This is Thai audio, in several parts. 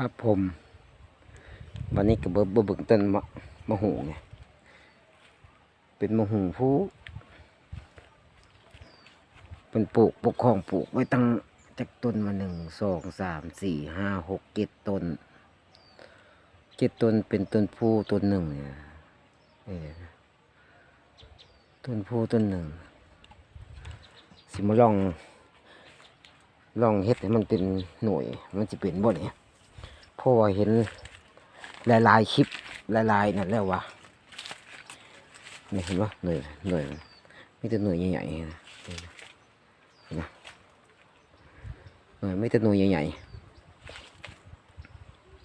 ครับผมวันนี้ก็เบิบเบิ่งต้นมะมะหูไงเป็นมะหูผู้เป็นปลูกปกครองปลูกไว้ตั้งจากต้นมาหนึ่งสองสามสี่ห้าหกเจ็ดต้นเจ็ดต้นเป็นต้นผู้ต้นหนึ่งเนี่ยเออต้นผู้ต้นหนึ่งสิมาลองลองเฮ็ดให้มันเป็นหน่วยมันจะเป็นบ่เนี่ย เพราะว่าเห็นหลายๆคลิปหลายๆนั่นแล้ววะนี่เห็นว่าหน่วยหน่วยมันมีแต่หน่วยใหญ่ๆนะเหนไหมหน่วยไม่แต่หน่วยใหญ่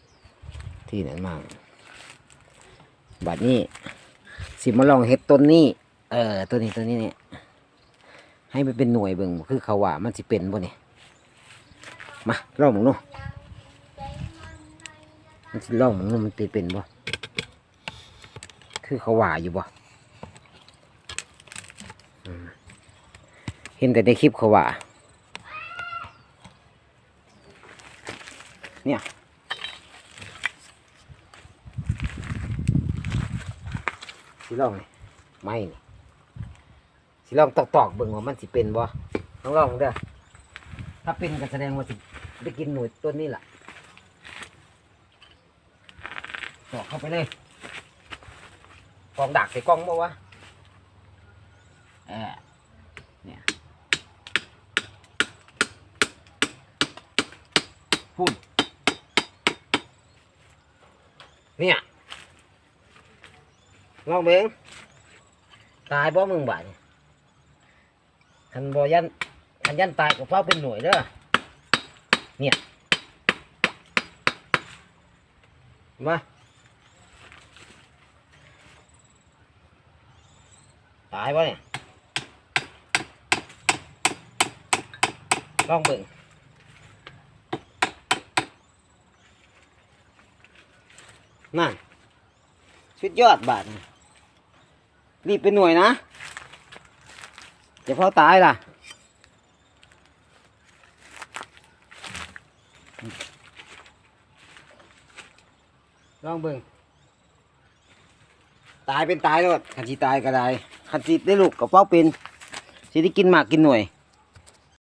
ๆที่นั่นมากบัดนี้สิมาลองเฮ็ดต้นนี้ เออต้นนี้ต้นนี้เนี่ยให้มันเป็นหน่วยเบิ่งคือเขาว่ามันสิเป็นบ่เนี่ยมาลองมึงดู มันสิล่องมึงดูมันสิเป็นบ่คือเขาว่าอยู่บ่เห็นแต่ในคลิปเขาว่าเนี่ยสิล่องนี่ไม่นี่สิลองตอกตอกๆเบิ่งว่ามันสิเป็นบ่ลองลองเด้อถ้าเป็นก็แสดงว่าสิได้กินหน่วยต้นนี้แหละ ตอกเข้าไปเลยกองดักใส่กล้องบ่วะเออเนี่ยพูดเนี่ยลองเบิ่งตายบ่มึงบ่าดคันบอยันคันยันตายก็เฝ้าเป็นหน่วยเด้อเนี่ยมา ตายวะเนี่ยลองเบิ่งนั่นชุดยอดบาทรีบเป็นหน่วยนะจะเพาตายล่ะลองเบิ่ง ตายเป็นตายแล้วคันสีตายก็ได้ขันสีได้ลูกกับเป้าเป็นสิที่กินหมากกินหน่วย